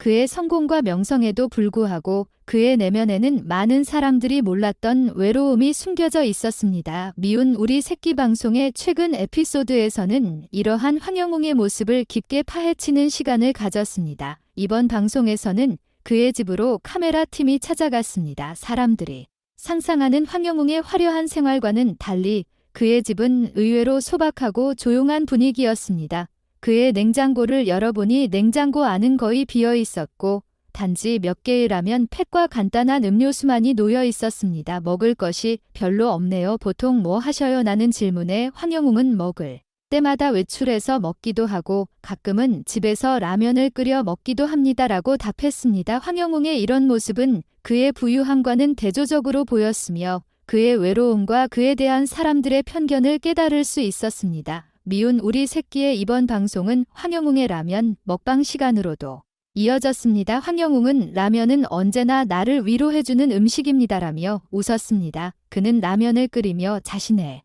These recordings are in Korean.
그의 성공과 명성에도 불구하고 그의 내면에는 많은 사람들이 몰랐던 외로움이 숨겨져 있었습니다. 미운 우리 새끼 방송의 최근 에피소드에서는 이러한 황영웅의 모습을 깊게 파헤치는 시간을 가졌습니다. 이번 방송에서는 그의 집으로 카메라 팀이 찾아갔습니다. 사람들이 상상하는 황영웅의 화려한 생활과는 달리 그의 집은 의외로 소박하고 조용한 분위기였습니다. 그의 냉장고를 열어보니 냉장고 안은 거의 비어 있었고 단지 몇 개의 라면 팩과 간단한 음료수만이 놓여 있었습니다. 먹을 것이 별로 없네요. 보통 뭐 하셔요? 나는 질문에 황영웅은 먹을 때마다 외출해서 먹기도 하고 가끔은 집에서 라면을 끓여 먹기도 합니다라고 답했습니다. 황영웅의 이런 모습은 그의 부유함과는 대조적으로 보였으며 그의 외로움과 그에 대한 사람들의 편견을 깨달을 수 있었습니다. 미운 우리 새끼의 이번 방송은 황영웅의 라면 먹방 시간으로도 이어졌습니다. 황영웅은 라면은 언제나 나를 위로해주는 음식입니다라며 웃었습니다. 그는 라면을 끓이며 자신의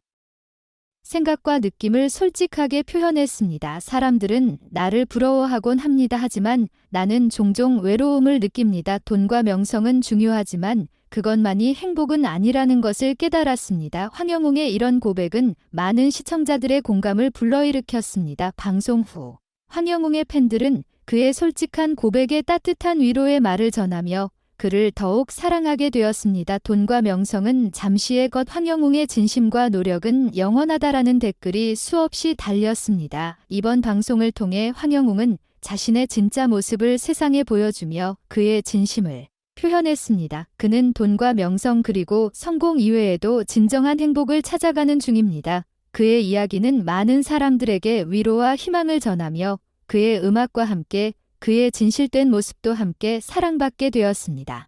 생각과 느낌을 솔직하게 표현했습니다. 사람들은 나를 부러워하곤 합니다. 하지만 나는 종종 외로움을 느낍니다. 돈과 명성은 중요하지만 그것만이 행복은 아니라는 것을 깨달았습니다. 황영웅의 이런 고백은 많은 시청자들의 공감을 불러일으켰습니다. 방송 후 황영웅의 팬들은 그의 솔직한 고백에 따뜻한 위로의 말을 전하며 그를 더욱 사랑하게 되었습니다. 돈과 명성은 잠시의 것 황영웅의 진심과 노력은 영원하다라는 댓글이 수없이 달렸습니다. 이번 방송을 통해 황영웅은 자신의 진짜 모습을 세상에 보여주며 그의 진심을 표현했습니다. 그는 돈과 명성 그리고 성공 이외에도 진정한 행복을 찾아가는 중입니다. 그의 이야기는 많은 사람들에게 위로와 희망을 전하며 그의 음악과 함께 그의 진실된 모습도 함께 사랑받게 되었습니다.